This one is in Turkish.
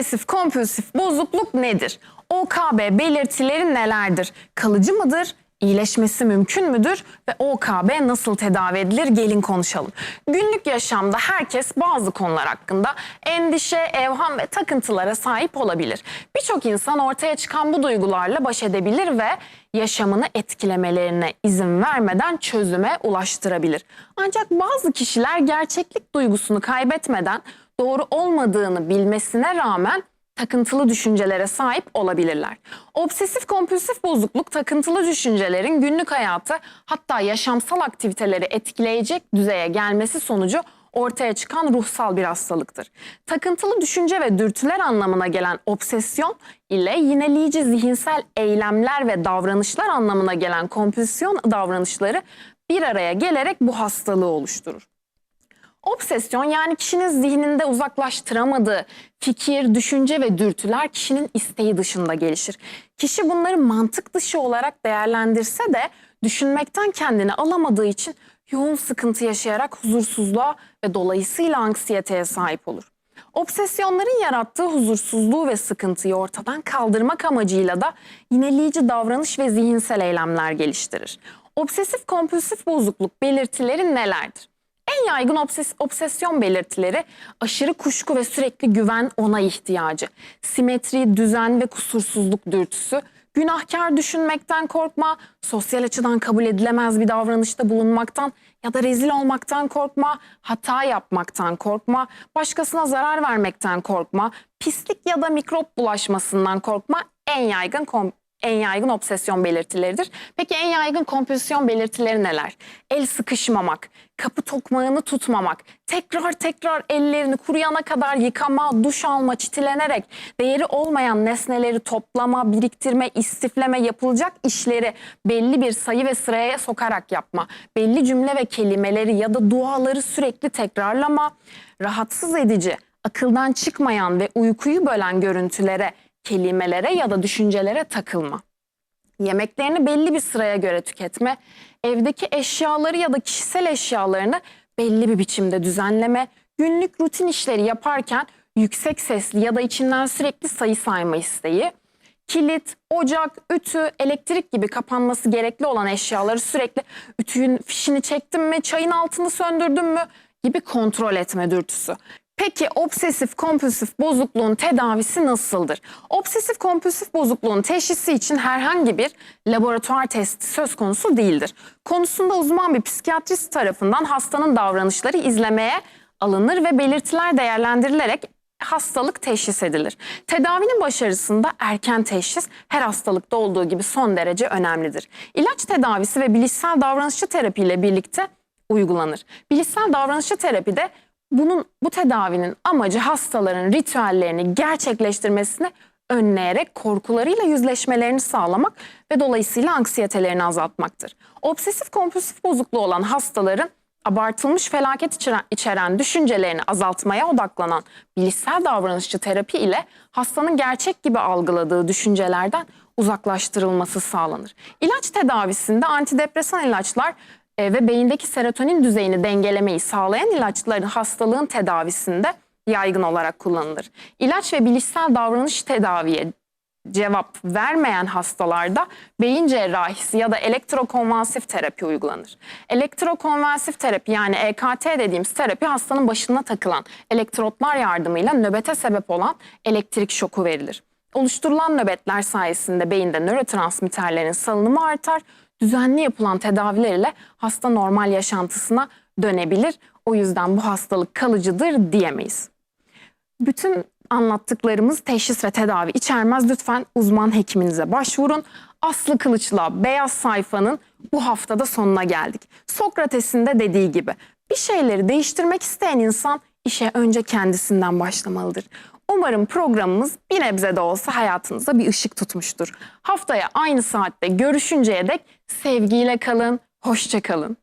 Obsesif kompulsif bozukluk nedir? OKB belirtileri nelerdir? Kalıcı mıdır? İyileşmesi mümkün müdür ve OKB nasıl tedavi edilir? Gelin konuşalım. Günlük yaşamda herkes bazı konular hakkında endişe, evham ve takıntılara sahip olabilir. Birçok insan ortaya çıkan bu duygularla baş edebilir ve yaşamını etkilemelerine izin vermeden çözüme ulaştırabilir. Ancak bazı kişiler gerçeklik duygusunu kaybetmeden doğru olmadığını bilmesine rağmen takıntılı düşüncelere sahip olabilirler. Obsesif kompulsif bozukluk takıntılı düşüncelerin günlük hayatı hatta yaşamsal aktiviteleri etkileyecek düzeye gelmesi sonucu ortaya çıkan ruhsal bir hastalıktır. Takıntılı düşünce ve dürtüler anlamına gelen obsesyon ile yineleyici zihinsel eylemler ve davranışlar anlamına gelen kompülsiyon davranışları bir araya gelerek bu hastalığı oluşturur. Obsesyon yani kişinin zihninde uzaklaştıramadığı fikir, düşünce ve dürtüler kişinin isteği dışında gelişir. Kişi bunları mantık dışı olarak değerlendirse de düşünmekten kendini alamadığı için yoğun sıkıntı yaşayarak huzursuzluğa ve dolayısıyla anksiyeteye sahip olur. Obsesyonların yarattığı huzursuzluğu ve sıkıntıyı ortadan kaldırmak amacıyla da yineleyici davranış ve zihinsel eylemler geliştirir. Obsesif kompulsif bozukluk belirtileri nelerdir? En yaygın obses- obsesyon belirtileri aşırı kuşku ve sürekli güven ona ihtiyacı, simetri, düzen ve kusursuzluk dürtüsü, günahkar düşünmekten korkma, sosyal açıdan kabul edilemez bir davranışta bulunmaktan ya da rezil olmaktan korkma, hata yapmaktan korkma, başkasına zarar vermekten korkma, pislik ya da mikrop bulaşmasından korkma en yaygın en yaygın obsesyon belirtileridir. Peki en yaygın kompulsiyon belirtileri neler? El sıkışmamak, kapı tokmağını tutmamak, tekrar tekrar ellerini kuruyana kadar yıkama, duş alma, çitilenerek değeri olmayan nesneleri toplama, biriktirme, istifleme yapılacak işleri belli bir sayı ve sıraya sokarak yapma, belli cümle ve kelimeleri ya da duaları sürekli tekrarlama, rahatsız edici, akıldan çıkmayan ve uykuyu bölen görüntülere, kelimelere ya da düşüncelere takılma. Yemeklerini belli bir sıraya göre tüketme, evdeki eşyaları ya da kişisel eşyalarını belli bir biçimde düzenleme, günlük rutin işleri yaparken yüksek sesli ya da içinden sürekli sayı sayma isteği, kilit, ocak, ütü, elektrik gibi kapanması gerekli olan eşyaları sürekli ütüyün fişini çektim mi, çayın altını söndürdüm mü gibi kontrol etme dürtüsü. Peki obsesif kompulsif bozukluğun tedavisi nasıldır? Obsesif kompulsif bozukluğun teşhisi için herhangi bir laboratuvar testi söz konusu değildir. Konusunda uzman bir psikiyatrist tarafından hastanın davranışları izlemeye alınır ve belirtiler değerlendirilerek hastalık teşhis edilir. Tedavinin başarısında erken teşhis her hastalıkta olduğu gibi son derece önemlidir. İlaç tedavisi ve bilişsel davranışçı terapi ile birlikte uygulanır. Bilişsel davranışçı terapide bunun bu tedavinin amacı hastaların ritüellerini gerçekleştirmesini önleyerek korkularıyla yüzleşmelerini sağlamak ve dolayısıyla anksiyetelerini azaltmaktır. Obsesif kompulsif bozukluğu olan hastaların abartılmış felaket içeren, içeren düşüncelerini azaltmaya odaklanan bilişsel davranışçı terapi ile hastanın gerçek gibi algıladığı düşüncelerden uzaklaştırılması sağlanır. İlaç tedavisinde antidepresan ilaçlar e, ve beyindeki serotonin düzeyini dengelemeyi sağlayan ilaçların hastalığın tedavisinde yaygın olarak kullanılır. İlaç ve bilişsel davranış tedaviye cevap vermeyen hastalarda beyin cerrahisi ya da elektrokonvansif terapi uygulanır. Elektrokonvansif terapi yani EKT dediğimiz terapi hastanın başına takılan elektrotlar yardımıyla nöbete sebep olan elektrik şoku verilir. Oluşturulan nöbetler sayesinde beyinde nörotransmitterlerin salınımı artar. Düzenli yapılan tedaviler ile hasta normal yaşantısına dönebilir. O yüzden bu hastalık kalıcıdır diyemeyiz. Bütün anlattıklarımız teşhis ve tedavi içermez. Lütfen uzman hekiminize başvurun. Aslı Kılıç'la Beyaz Sayfa'nın bu haftada sonuna geldik. Sokrates'in de dediği gibi bir şeyleri değiştirmek isteyen insan işe önce kendisinden başlamalıdır. Umarım programımız bir nebze de olsa hayatınıza bir ışık tutmuştur. Haftaya aynı saatte görüşünceye dek sevgiyle kalın, hoşça kalın.